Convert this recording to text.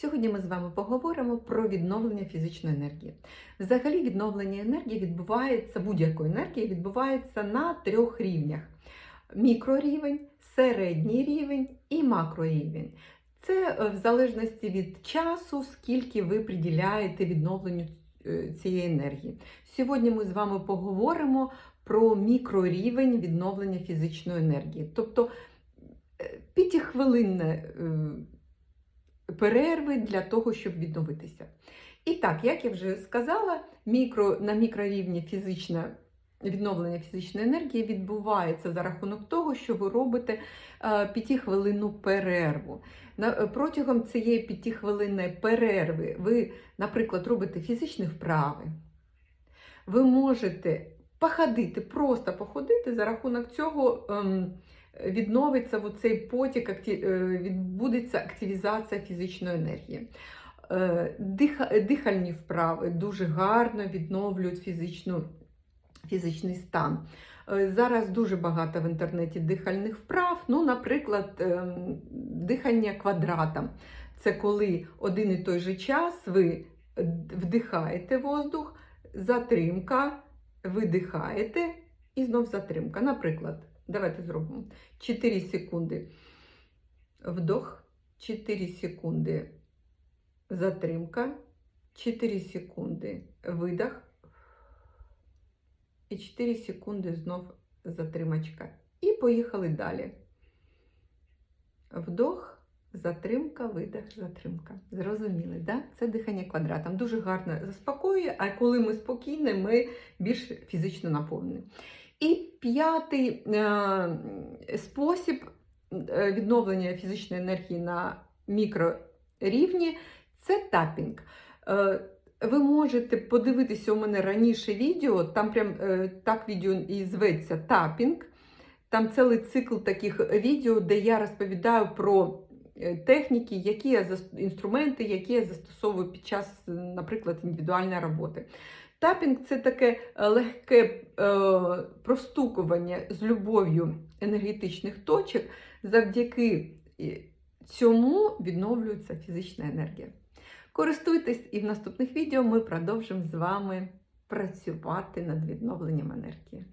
Сьогодні ми з вами поговоримо про відновлення фізичної енергії. Взагалі, відновлення енергії відбувається, будь-якої енергії відбувається на трьох рівнях: мікрорівень, середній рівень і макрорівень. Це е, в залежності від часу, скільки ви приділяєте відновленню е, цієї енергії. Сьогодні ми з вами поговоримо про мікрорівень відновлення фізичної енергії. Тобто е, п'ятихвилинне перерви для того, щоб відновитися. І так, як я вже сказала, мікро, на мікрорівні фізичне відновлення фізичної енергії відбувається за рахунок того, що ви робите е, п'ятихвилинну перерву. Е, протягом цієї п'ятихвилинної перерви ви, наприклад, робите фізичні вправи. Ви можете походити, просто походити, за рахунок цього відновиться цей потік, е, відбудеться активізація фізичної енергії. Е, Дихальні вправи дуже гарно відновлюють фізичну, фізичний стан. Е, Зараз дуже багато в інтернеті дихальних вправ. Ну, наприклад, ем, дихання квадратом. Це коли один і той же час ви вдихаєте воздух, затримка, видихаєте і знов затримка. Наприклад, давайте зробимо 4 секунди вдох, 4 секунди затримка, 4 секунди видох і 4 секунди знов затримочка. І поїхали далі. Вдох, затримка, видох, затримка. Зрозуміли, да? Це дихання квадратом. Дуже гарно заспокоює, а коли ми спокійні, ми більш фізично наповнені. І п'ятий е, спосіб е, відновлення фізичної енергії на мікрорівні це тапінг. Е, ви можете подивитися у мене раніше відео, там прям так відео і зветься тапінг. Там цілий цикл таких відео, де я розповідаю про техніки, які я інструменти, які я застосовую під час, е, наприклад, індивідуальної роботи. Тапінг це таке е, легке е, простукування з любов'ю енергетичних точок, завдяки е, цьому відновлюється фізична енергія. Користуйтесь і в наступних відео ми продовжимо з вами працювати над відновленням енергії.